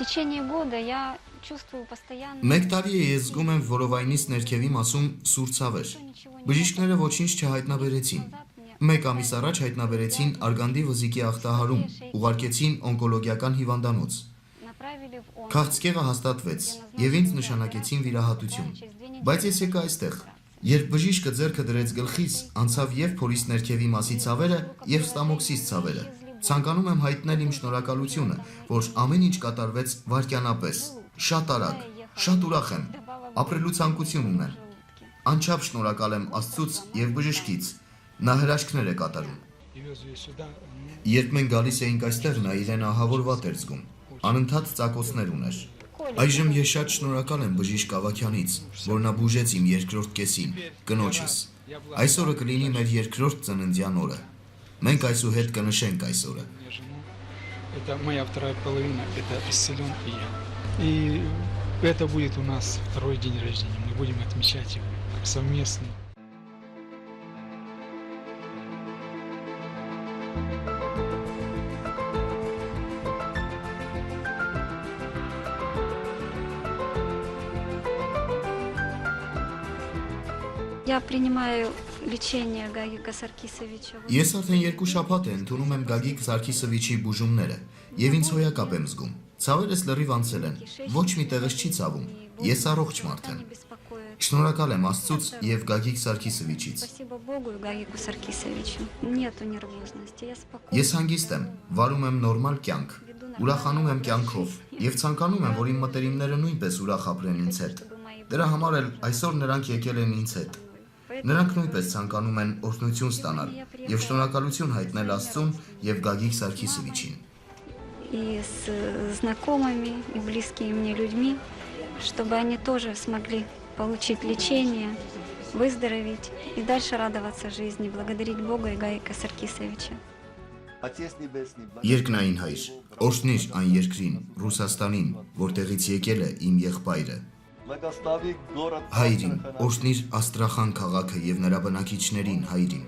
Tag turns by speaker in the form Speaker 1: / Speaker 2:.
Speaker 1: течение года я чувствую постоянно...
Speaker 2: Մեկ տարի է ես զգում եմ որովայնից ներքևի մասում սուր ցավեր։ Բժիշկները ոչինչ չհայտնաբերեցին։ Մեկ ամիս առաջ հայտնաբերեցին արգանդի վզիկի ախտահարում, ուղարկեցին օնկոլոգիական հիվանդանոց։
Speaker 1: Направили в он.
Speaker 2: Քաղցկեղը հաստատվեց եւ ինձ նշանակեցին վիրահատություն։ Բայց ես եկա այստեղ։ Երբ բժիշկը ձեռքը դրեց գլխիս, անցավ եւ փորիս ներքևի մասի ցավերը եւ ստամոքսիս ցավերը։ Ցանկանում եմ հայտնել իմ շնորհակալությունը, որ ամեն ինչ կատարվեց վարքյանապես, շատ արագ, շատ ուրախ եմ, ապրելու ցանկություն ունեմ։ Անչափ շնորհակալ եմ Աստծուց եւ բժշկից։ Նա հրաշքներ է կատարում։ Երբ մենք գալիս էինք այստեղ, նա իրեն ահավոր վատ էր զգում։ Անընդհատ ծակոցներ ուներ։ Այժմ ես շատ շնորհակալ եմ բժիշկ Ավակյանից, որ նա բուժեց իմ երկրորդ կեսին, կնոջս։ Այսօրը կլինի մեր երկրորդ ծննդյան օրը։ Մենք այսուհետ կնշենք այս օրը։
Speaker 3: Мне жена. Это моя вторая половина, это исцелен и я. И это будет у нас второй день рождения. Мы будем отмечать его совместно.
Speaker 1: Я принимаю лечение Гагика Саркисовича. Вот
Speaker 2: Ես արդեն երկու շաբաթ է ընդունում եմ Գագիկ Սարգիսովիչի բուժումները եւ ինձ հոյակապ եմ զգում։ Ցավերս լրիվ անցել են։ Ոչ մի տեղս չի ցավում։ Ես առողջ մարդ եմ։
Speaker 1: не беспокоит.
Speaker 2: Շնորհակալ եմ Աստծուց եւ Գագիկ Սարգիսովիչից։
Speaker 1: Спасибо Богу и Гагику Саркисовичу. Нету нервозности, я спокойна.
Speaker 2: Ես հանգիստ եմ, վարում եմ նորմալ կյանք, ուրախանում եմ կյանքով եւ ցանկանում եմ, որ իմ մտերիմները նույնպես ուրախ ապրեն ինձ հետ։ Դրա համար էլ այսօր նրանք եկել են ինձ հետ։ Նրանք նույնպես ցանկանում են օրհնություն ստանալ եւ շնորհակալություն հայտնել Աստծուն եւ Գագիկ Սարգիսովիչին։
Speaker 1: И с э, знакомыми и близкими мне людьми, чтобы они тоже смогли получить лечение, выздороветь и дальше радоваться жизни, благодарить Бога и Гагика Саркисовича.
Speaker 4: Отец Небесный,
Speaker 2: Երկնային հայր, օրհնիր այն երկրին, Ռուսաստանին, որտեղից եկել է իմ եղբայրը։
Speaker 4: благослови город
Speaker 2: Հայրին, օրհնիր Աստրախան քաղաքը եւ նրա բնակիչներին, հայրին,